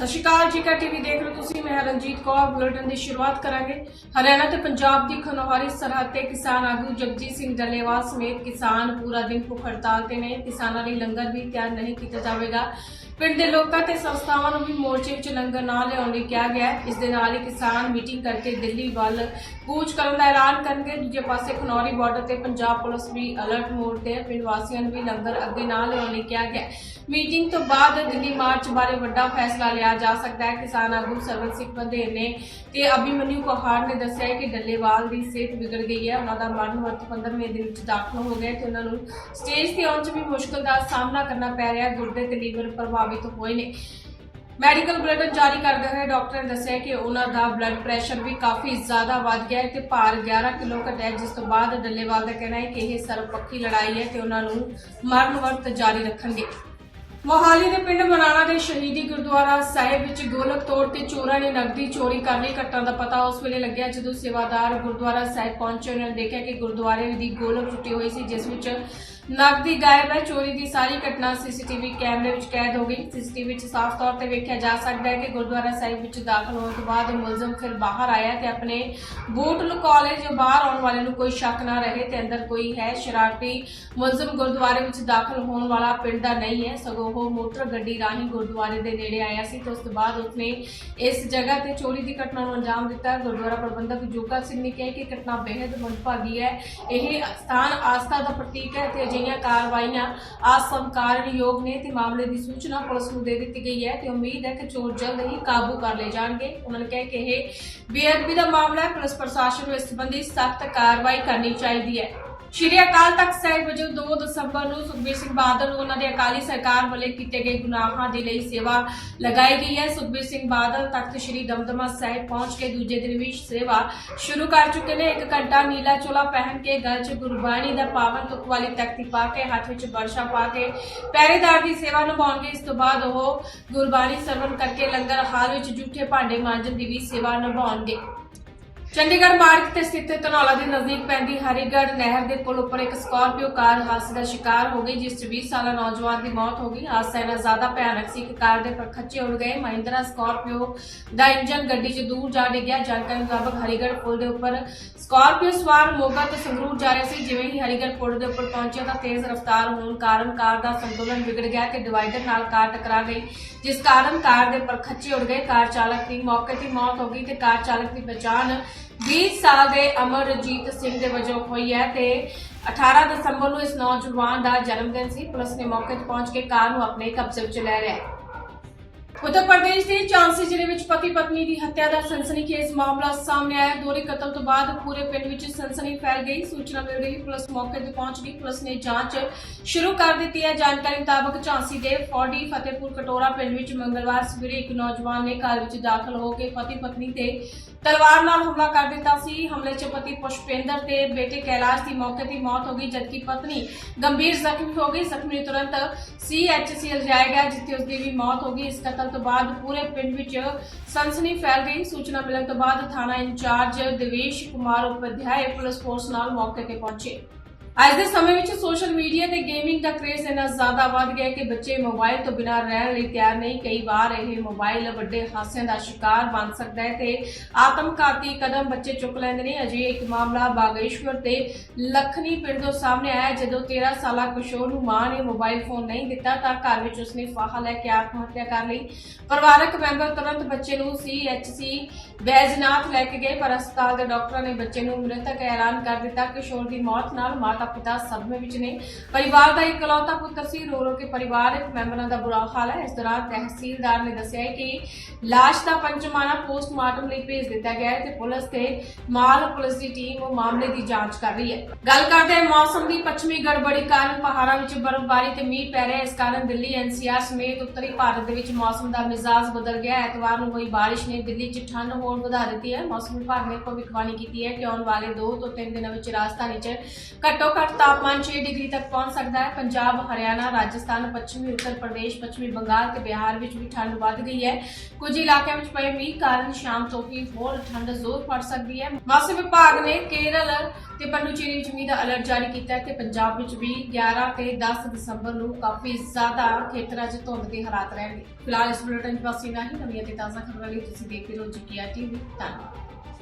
ਸਤਿ ਸ਼੍ਰੀ ਅਕਾਲ ਜੀ ਕਾ ਟੀਵੀ ਦੇਖ ਰਹੇ ਹੋ ਤੁਸੀਂ, ਮੈਂ ਰਣਜੀਤ ਕੌਰ, ਬੁਲੇਟਿਨ ਦੀ ਸ਼ੁਰੂਆਤ ਕਰਾਂਗੇ। ਹਰਿਆਣਾ ਤੇ ਪੰਜਾਬ ਦੀ ਖਨੌਰੀ ਸਰਹੱਦ ਤੇ ਕਿਸਾਨ ਆਗੂ ਜਗਜੀਤ ਸਿੰਘ ਡੱਲੇਵਾਲ ਸਮੇਤ ਕਿਸਾਨ ਪੂਰਾ ਦਿਨ ਭੁੱਖ ਹੜਤਾਲ ਤੇ ਨੇ। ਕਿਸਾਨਾਂ ਲਈ ਲੰਗਰ ਵੀ ਤਿਆਰ ਨਹੀਂ ਕੀਤਾ ਜਾਵੇਗਾ। ਪਿੰਡ ਦੇ ਲੋਕਾਂ ਤੇ ਸੰਸਥਾਵਾਂ ਨੂੰ ਵੀ ਮੋਰਚੇ ਵਿੱਚ ਲੰਗਰ ਨਾ ਲਿਆਉਣ ਲਈ ਕਿਹਾ ਗਿਆ ਇਸ ਦੇ ਨਾਲ ਹੀ ਕਿਸਾਨ ਮੀਟਿੰਗ ਕਰਕੇ ਦਿੱਲੀ ਵੱਲ ਕੂਚ ਕਰਨ ਦਾ ਐਲਾਨ ਕਰਨਗੇ। ਦੂਜੇ ਪਾਸੇ ਖਨੌਰੀ ਬਾਰਡਰ ਤੇ ਪੰਜਾਬ ਪੁਲਿਸ ਵੀ ਅਲਰਟ ਮੋਡ ਤੇ ਹੈ। ਪਿੰਡ ਵਾਸੀਆਂ ਨੂੰ ਵੀ ਲੰਗਰ ਅੱਗੇ ਨਾ ਲਿਆਉਣ ਲਈ ਕਿਹਾ ਗਿਆ ਮੀਟਿੰਗ ਤੋਂ ਬਾਅਦ ਦਿੱਲੀ ਮਾਰਚ ਬਾਰੇ ਵੱਡਾ ਫੈਸਲਾ ਲਿਆ ਜਾ ਸਕਦਾ ਹੈ। ਕਿਸਾਨ ਆਗੂ ਸਰਵਨ ਸਿੰਘ ਬੰਦੇਰ ਨੇ ਤੇ ਅਭਿਮਨਿਊ ਕੋਹਾੜ ਨੇ ਦੱਸਿਆ ਕਿ ਡੱਲੇਵਾਲ ਦੀ ਸਿਹਤ ਵਿਗੜ ਗਈ ਹੈ। ਉਹਨਾਂ ਦਾ ਮਰਨ ਵਰਤ 15ਵੇਂ ਦਿਨ ਵਿੱਚ ਦਾਖਲ ਹੋ ਗਿਆ ਤੇ ਉਹਨਾਂ ਨੂੰ ਸਟੇਜ ਤੇ ਆਉਣ 'ਚ ਵੀ ਮੁਸ਼ਕਲ ਦਾ ਸਾਹਮਣਾ ਕਰਨਾ ਪੈ ਰਿਹਾ ਗੁਰਦੇ ਤੇ ਲੀਵਰ ਪ੍ਰਭਾਵ ਪ੍ਰਭਾਵਿਤ ਹੋਏ ਨੇ। ਮੈਡੀਕਲ ਬੁਲੇਟਿਨ ਜਾਰੀ ਕਰਦੇ ਹੋਏ ਡਾਕਟਰ ਨੇ ਦੱਸਿਆ ਕਿ ਉਹਨਾਂ ਦਾ ਬਲੱਡ ਪ੍ਰੈਸ਼ਰ ਵੀ ਕਾਫੀ ਜ਼ਿਆਦਾ ਵੱਧ ਗਿਆ ਹੈ ਤੇ ਭਾਰ 11 ਕਿਲੋ ਘਟਿਆ ਹੈ, ਜਿਸ ਤੋਂ ਬਾਅਦ ਡੱਲੇਵਾਲ ਦਾ ਕਹਿਣਾ ਹੈ ਕਿ ਇਹ ਸਰਬਪੱਖੀ ਲੜਾਈ ਹੈ ਤੇ ਉਹਨਾਂ ਨੂੰ ਮਰਨ ਵਰਤ ਜਾਰੀ ਰੱਖਣਗੇ। ਮੋਹਾਲੀ ਦੇ ਪਿੰਡ ਮਨਾਣਾ ਦੇ ਸ਼ਹੀਦੀ ਗੁਰਦੁਆਰਾ ਸਾਹਿਬ ਵਿੱਚ ਗੋਲਕ ਤੋੜ ਤੇ ਚੋਰਾਂ ਨੇ ਨਕਦੀ ਚੋਰੀ ਕਰ ਲਈ। ਘਟਨਾ ਦਾ ਪਤਾ ਉਸ ਵੇਲੇ ਲੱਗਿਆ ਜਦੋਂ ਸੇਵਾਦਾਰ ਗੁਰਦੁਆਰਾ ਸਾਹਿਬ ਪਹੁੰਚੇ। ਉਹਨਾਂ ਨੇ ਦੇਖਿਆ ਕਿ ਗੁਰਦੁਆਰੇ ਦੀ ਗੋਲਕ ਟੁੱਟੀ ਹੋਈ ਸੀ ਜਿਸ ਵਿੱਚ ਨਕਦੀ ਗਾਇਬ ਹੈ, ਚੋਰੀ ਦੀ ਸਾਰੀ ਘਟਨਾ ਸੀਸੀਟੀਵੀ ਕੈਮਰੇ ਵਿੱਚ ਕੈਦ ਹੋ ਗਈ। ਸੀਸੀਟੀਵੀ ਵਿੱਚ ਸਾਫ਼ ਤੌਰ ਤੇ ਵੇਖਿਆ ਜਾ ਸਕਦਾ ਹੈ ਕਿ ਗੁਰਦੁਆਰਾ ਸਾਹਿਬ ਵਿੱਚ ਦਾਖਲ ਹੋਣ ਤੋਂ ਬਾਅਦ ਮੁਲਜ਼ਮ ਫਿਰ ਬਾਹਰ ਆਇਆ ਤੇ ਆਪਣੇ ਬੂਟ ਲੁਕਾ ਲਏ ਜੋ ਬਾਹਰ ਆਉਣ ਵਾਲੇ ਨੂੰ ਕੋਈ ਸ਼ੱਕ ਨਾ ਰਹੇ ਤੇ ਅੰਦਰ ਕੋਈ ਹੈ ਸ਼ਰਾਰਤੀ ਮੁਲਜ਼ਮ ਗੁਰਦੁਆਰੇ ਵਿੱਚ ਦਾਖਲ ਹੋਣ ਵਾਲਾ ਪਿੰਡ ਦਾ ਨਹੀਂ ਹੈ। ਸਗੋਂ ਉਹ ਮੋਟਰ ਗੱਡੀ ਰਾਹੀਂ ਗੁਰਦੁਆਰੇ ਦੇ ਨੇੜੇ ਆਇਆ ਸੀ ਤੇ ਉਸ ਤੋਂ ਬਾਅਦ ਉਸਨੇ ਇਸ ਜਗ੍ਹਾ ਤੇ ਚੋਰੀ ਦੀ ਘਟਨਾ ਨੂੰ ਅੰਜਾਮ ਦਿੱਤਾ। ਗੁਰਦੁਆਰਾ ਪ੍ਰਬੰਧਕ ਜੋਗਾ ਸਿੰਘ ਨੇ ਕਿਹਾ ਕਿ ਘਟਨਾ ਬੇहद ਮੰਦਭਾਗੀ ਹੈ। ਇਹ ਸਥਾਨ ਆਸਥਾ ਦਾ ਪ੍ਰਤੀਕ ਹੈ ਤੇ ਅਜਿਹੀਆਂ ਕਾਰਵਾਈਆਂ ਆਸਮਕਾਰਨਯੋਗ ਨੇ ਤੇ ਮਾਮਲੇ ਦੀ ਸੂਚਨਾ ਪੁਲਿਸ ਨੂੰ ਦੇ ਦਿੱਤੀ ਗਈ ਹੈ ਤੇ ਉਮੀਦ ਹੈ ਕਿ ਚੋਰ ਜਲਦ ਹੀ ਕਾਬੂ ਕਰ ਲਏ ਜਾਣਗੇ। ਉਹਨਾਂ ਨੇ ਕਿਹਾ ਕਿ ਇਹ ਬੇਅਦਬੀ ਦਾ ਮਾਮਲਾ ਹੈ। ਪੁਲਿਸ ਪ੍ਰਸ਼ਾਸਨ ਨੂੰ ਇਸ ਸੰਬੰਧੀ ਸਖਤ ਕਾਰਵਾਈ ਕਰਨੀ ਚਾਹੀਦੀ ਹੈ। ਸ਼੍ਰੀ ਅਕਾਲ ਤਖਤ ਸਾਹਿਬ ਵਜੋਂ 2 ਦਸੰਬਰ ਨੂੰ ਸੁਖਬੀਰ ਸਿੰਘ ਬਾਦਲ ਨੂੰ ਉਹਨਾਂ ਦੀ ਅਕਾਲੀ ਸਰਕਾਰ ਵੱਲੋਂ ਕੀਤੇ ਗਏ ਗੁਨਾਹਾਂ ਦੇ ਲਈ ਸੇਵਾ ਲਗਾਈ ਗਈ ਹੈ। ਸੁਖਬੀਰ ਸਿੰਘ ਬਾਦਲ ਤਖਤ ਸ਼੍ਰੀ ਦਮਦਮਾ ਸਾਹਿਬ ਪਹੁੰਚ ਕੇ ਦੂਜੇ ਦਿਨ ਵੀ ਸੇਵਾ ਸ਼ੁਰੂ ਕਰ ਚੁੱਕੇ ਨੇ। ਇੱਕ ਘੰਟਾ ਨੀਲਾ ਚੋਲਾ ਪਹਿਨ ਕੇ ਗਲ 'ਚ ਗੁਰਬਾਣੀ ਦਾ ਪਾਵਨ ਤੁਕ ਵਾਲੀ ਤਖਤੀ ਪਾ ਕੇ ਹੱਥ ਵਿੱਚ ਵਰਸ਼ਾ ਪਾ ਕੇ ਪਹਿਰੇਦਾਰ ਦੀ ਸੇਵਾ ਨਿਭਾਉਣਗੇ। ਇਸ ਤੋਂ ਬਾਅਦ ਉਹ ਗੁਰਬਾਣੀ ਸਰਵਣ ਕਰਕੇ ਲੰਗਰ ਹਾਲ ਵਿੱਚ ਜੂਠੇ ਭਾਂਡੇ ਮਾਂਜਣ ਦੀ ਵੀ ਸੇਵਾ ਨਿਭਾਉਣਗੇ। ਚੰਡੀਗੜ੍ਹ ਮਾਰਗ ਤੇ ਸਥਿਤ ਧਨੌਲਾ ਦੇ ਨਜ਼ਦੀਕ ਪੈਂਦੀ ਹਰੀਗੜ੍ਹ ਨਹਿਰ ਦੇ ਪੁਲ ਉੱਪਰ ਇੱਕ ਸਕਾਰਪੀਓ ਕਾਰ ਹਾਦਸੇ ਦਾ ਸ਼ਿਕਾਰ ਹੋ ਗਈ, ਜਿਸ 'ਚ 20 ਸਾਲਾ ਨੌਜਵਾਨ ਦੀ ਮੌਤ ਹੋ ਗਈ। ਹਾਦਸਾ ਇਹਨਾਂ ਜ਼ਿਆਦਾ ਭਿਆਨਕ ਸੀ ਕਿ ਕਾਰ ਦੇ ਪਰਖੱਚੇ ਉੜ ਗਏ। ਮਹਿੰਦਰਾ ਸਕਾਰਪੀਓ ਦਾ ਇੰਜਨ ਗੱਡੀ 'ਚ ਦੂਰ ਜਾ ਡਿੱਗਿਆ। ਜਾਣਕਾਰੀ ਮੁਤਾਬਕ ਹਰੀਗੜ੍ਹ ਪੁਲ ਦੇ ਉੱਪਰ ਸਕਾਰਪੀਓ ਸਵਾਰ ਮੋਗਾ ਤੋਂ ਸੰਗਰੂਰ ਜਾ ਰਹੇ ਸੀ, ਜਿਵੇਂ ਹੀ ਹਰੀਗੜ੍ਹ ਪੁਲ ਦੇ ਉੱਪਰ ਪਹੁੰਚਿਆ ਤਾਂ ਤੇਜ਼ ਰਫ਼ਤਾਰ ਹੋਣ ਕਾਰਨ ਕਾਰ ਦਾ ਸੰਤੁਲਨ ਵਿਗੜ ਗਿਆ ਤੇ ਡਿਵਾਈਡਰ ਨਾਲ ਕਾਰ ਟਕਰਾ ਗਈ, ਜਿਸ ਕਾਰਨ ਕਾਰ ਦੇ ਪਰਖੱਚੇ ਉੜ ਗਏ। ਕਾਰ ਚਾਲਕ ਦੀ ਮੌਕੇ ਤੇ ਮੌਤ ਹੋ ਗਈ ਤੇ ਕਾਰ ਚਾਲਕ ਦੀ ਪਛਾਣ 20 ਸਾਲ ਦੇ ਅਮਰਜੀਤ ਸਿੰਘ ਦੇ ਵਜੋਂ ਹੋਈ ਹੈ ਤੇ 18 ਦਸੰਬਰ ਨੂੰ ਇਸ ਨੌਜਵਾਨ ਦਾ ਜਨਮ ਦਿਨ ਸੀ। ਪੁਲਿਸ ਨੇ ਮੌਕੇ ਤੇ ਪਹੁੰਚ ਕੇ ਕਾਰ ਨੂੰ ਆਪਣੇ ਕਬਜ਼ੇ ਵਿੱਚ ਲੈ ਲਿਆ। ਉੱਤਰ ਪ੍ਰਦੇਸ਼ ਦੇ ਝਾਂਸੀ ਜ਼ਿਲ੍ਹੇ ਵਿੱਚ ਪਤੀ ਪਤਨੀ ਦੀ ਹੱਤਿਆ ਦਾ ਸਨਸਨੀਖੇਜ਼ ਮਾਮਲਾ ਸਾਹਮਣੇ ਆਇਆ। ਦੋਹਰੇ ਕਤਲ ਤੋਂ ਬਾਅਦ ਪੂਰੇ ਪਿੰਡ ਵਿੱਚ ਸਨਸਨੀ ਫੈਲ ਗਈ। ਸੂਚਨਾ ਮਿਲ ਰਹੀ, ਪੁਲਿਸ ਮੌਕੇ ਤੇ ਪਹੁੰਚ ਗਈ ਪੁਲਿਸ ਨੇ ਜਾਂਚ ਸ਼ੁਰੂ ਕਰ ਦਿੱਤੀ ਹੈ। ਜਾਣਕਾਰੀ ਮੁਤਾਬਕ ਝਾਂਸੀ ਦੇ ਫੌਡੀ ਫਤਿਹਪੁਰ ਕਟੋਰਾ ਪਿੰਡ ਵਿੱਚ ਮੰਗਲਵਾਰ ਸਵੇਰੇ ਇੱਕ ਨੌਜਵਾਨ ਨੇ ਘਰ ਵਿੱਚ ਦਾਖਲ ਹੋ ਕੇ ਪਤੀ ਪਤਨੀ ਤੇ ਤਲਵਾਰ ਨਾਲ ਹਮਲਾ ਕਰ ਦਿੱਤਾ ਸੀ। ਹਮਲੇ 'ਚ ਪਤੀ ਪੁਸ਼ਪਿੰਦਰ ਤੇ ਬੇਟੇ ਕੈਲਾਸ਼ ਦੀ ਮੌਕੇ ਤੇ ਮੌਤ ਹੋ ਗਈ, ਜਦਕਿ ਪਤਨੀ ਗੰਭੀਰ ਜ਼ਖਮੀ ਹੋ ਗਈ। ਜ਼ਖਮੀ ਨੂੰ ਤੁਰੰਤ ਸੀਐਚਸੀ ਲਿਜਾਇਆ ਗਿਆ, ਜਿੱਥੇ ਉਸ ਦੀ ਵੀ ਮੌਤ ਹੋ ਗਈ। ਇਸ ਕਤਲ ਤੋਂ ਬਾਅਦ ਪੂਰੇ ਪਿੰਡ ਵਿੱਚ ਸਨਸਨੀ ਫੈਲ ਗਈ ਸੂਚਨਾ ਮਿਲਣ ਤੋਂ ਬਾਅਦ ਥਾਣਾ incharge Devesh Kumar Upadhyay police force ਨਾਲ ਮੌਕੇ ਤੇ ਪਹੁੰਚੇ। ਅੱਜ ਦੇ ਸਮੇਂ ਵਿੱਚ ਸੋਸ਼ਲ ਮੀਡੀਆ ਤੇ ਗੇਮਿੰਗ ਦਾ ਕ੍ਰੇਜ਼ ਇੰਨਾ ਜ਼ਿਆਦਾ ਵੱਧ ਗਿਆ ਕਿ ਬੱਚੇ ਮੋਬਾਈਲ ਤੋਂ ਬਿਨਾਂ ਰਹਿਣ ਲਈ ਤਿਆਰ ਨਹੀਂ। ਕਈ ਵਾਰ ਇਹ ਮੋਬਾਈਲ ਵੱਡੇ ਹਾਸਿਆਂ ਦਾ ਸ਼ਿਕਾਰ ਬਣ ਸਕਦਾ ਹੈ ਤੇ ਆਤਮਘਾਤੀ ਕਦਮ ਬੱਚੇ ਚੁੱਕ ਲੈਂਦੇ ਨੇ। ਅਜੇ ਇੱਕ ਮਾਮਲਾ ਬਾਗੇਸ਼ਵਰ ਤੇ ਲਖਨੀ ਪਿੰਡ ਤੋਂ ਸਾਹਮਣੇ ਆਇਆ ਜਦੋਂ 13 ਸਾਲਾ ਕਿਸ਼ੋਰ ਨੂੰ ਮਾਂ ਨੇ ਮੋਬਾਈਲ ਫੋਨ ਨਹੀਂ ਦਿੱਤਾ ਤਾਂ ਘਰ ਵਿੱਚ ਉਸਨੇ ਫਾਹਾ ਲੈ ਕੇ ਆਤਮ ਹੱਤਿਆ ਕਰ ਲਈ। ਪਰਿਵਾਰਕ ਮੈਂਬਰ ਤੁਰੰਤ ਬੱਚੇ ਨੂੰ ਸੀਐਚਸੀ ਬੈਜਨਾਥ ਲੈ ਕੇ ਗਏ, ਪਰ ਹਸਪਤਾਲ ਦੇ ਡਾਕਟਰਾਂ ਨੇ ਬੱਚੇ ਨੂੰ ਮ੍ਰਿਤਕ ਐਲਾਨ ਕਰ ਦਿੱਤਾ। ਕਿਸ਼ੋਰ ਦੀ ਮੌਤ ਨਾਲ ਮਾਂ ਮਾਤਾ ਪਿਤਾ ਸਦਮੇ ਵਿੱਚ ਨੇ। ਪਰਿਵਾਰ ਦਾ ਇਕਲੌਤਾ ਪੁੱਤਰ ਸੀ, ਰੋ ਰੋ ਕੇ ਪਰਿਵਾਰਕ ਮੈਂਬਰਾਂ ਦਾ ਬੁਰਾ ਹਾਲ ਹੈ। ਇਸ ਦੌਰਾਨ ਤਹਿਸੀਲਦਾਰ ਨੇ ਦੱਸਿਆ ਹੈ ਕਿ ਲਾਸ਼ ਦਾ ਪੰਚਮਾਨਾ ਪੋਸਟਮਾਰਟਮ ਲਈ ਭੇਜ ਦਿੱਤਾ ਗਿਆ ਹੈ ਤੇ ਪੁਲਿਸ ਤੇ ਮਾਲ ਪੁਲਿਸ ਦੀ ਟੀਮ ਉਹ ਮਾਮਲੇ ਦੀ ਜਾਂਚ ਕਰ ਰਹੀ ਹੈ। ਗੱਲ ਕਰਦੇ ਹਾਂ ਮੌਸਮ ਦੀ ਪੱਛਮੀ ਗੜਬੜੀ ਕਾਰਨ ਪਹਾੜਾਂ ਵਿੱਚ ਬਰਫ਼ਬਾਰੀ ਤੇ ਮੀਂਹ ਪੈ ਰਿਹਾ ਹੈ। ਇਸ ਕਾਰਨ ਦਿੱਲੀ ਐਨਸੀਆਰ ਸਮੇਤ ਉੱਤਰੀ ਭਾਰਤ ਦੇ ਵਿੱਚ ਮੌਸਮ ਦਾ ਮਿਜ਼ਾਜ ਬਦਲ ਗਿਆ ਹੈ। ਐਤਵਾਰ ਨੂੰ ਹੋਈ ਬਾਰਿਸ਼ ਨੇ ਦਿੱਲੀ 'ਚ ਠੰਡ ਹੋਰ ਵਧਾ ਦਿੱਤੀ ਹੈ। ਮੌਸਮ ਵਿਭਾਗ ਨੇ ਭਵਿੱਖਬਾਣੀ ਕੀਤੀ ਹੈ ਕਿ ਆਉਣ ਵਾਲੇ 2 ਤੋਂ 3 ਦਿਨਾਂ ਵਿੱਚ ਰਾਜਧਾਨੀ 'ਚ ਘੱਟੋ ਘੱਟ ਤਾਪਮਾਨ 6 ਡਿਗਰੀ ਤੱਕ ਪਹੁੰਚ ਸਕਦਾ ਹੈ। ਪੰਜਾਬ, ਹਰਿਆਣਾ, ਰਾਜਸਥਾਨ, ਪੱਛਮੀ, ਉੱਤਰ ਪ੍ਰਦੇਸ਼, ਪੱਛਮੀ ਬੰਗਾਲ ਤੇ ਬਿਹਾਰ ਵਿੱਚ ਵੀ ਠੰਡ ਵੱਧ ਗਈ ਹੈ। ਕੁਝ ਇਲਾਕਿਆਂ ਵਿੱਚ ਪਏ ਮੀਂਹ ਕਾਰਨ ਸ਼ਾਮ ਤੋਂ ਹੀ ਹੋਰ ਠੰਡ ਜ਼ੋਰ ਫੜ ਸਕਦੀ ਹੈ। ਮੌਸਮ ਵਿਭਾਗ ਨੇ ਕੇਰਲ ਤੇ ਪੰਡੂਚੇਰੀ ਵਿੱਚ ਮੀਂਹ ਦਾ ਅਲਰਟ ਜਾਰੀ ਕੀਤਾ ਹੈ ਤੇ ਪੰਜਾਬ ਵਿੱਚ ਵੀ 11 ਤੇ 10 ਦਸੰਬਰ ਨੂੰ ਕਾਫੀ ਜ਼ਿਆਦਾ ਖੇਤਰਾਂ 'ਚ ਧੁੰਦ ਦੇ ਹਾਲਾਤ ਰਹਿਣਗੇ। ਫਿਲਹਾਲ ਇਸ ਬੁਲੇਟਿਨ 'ਚ ਬਸ ਇੰਨਾ ਹੀ। ਨਵੀਆਂ ਤੇ ਤਾਜ਼ਾ ਖਬਰਾਂ ਲਈ ਤੁਸੀਂ ਦੇਖਦੇ ਰਹੋ ਜੀ ਟੀਵੀ ਧੰਨਵਾਦ।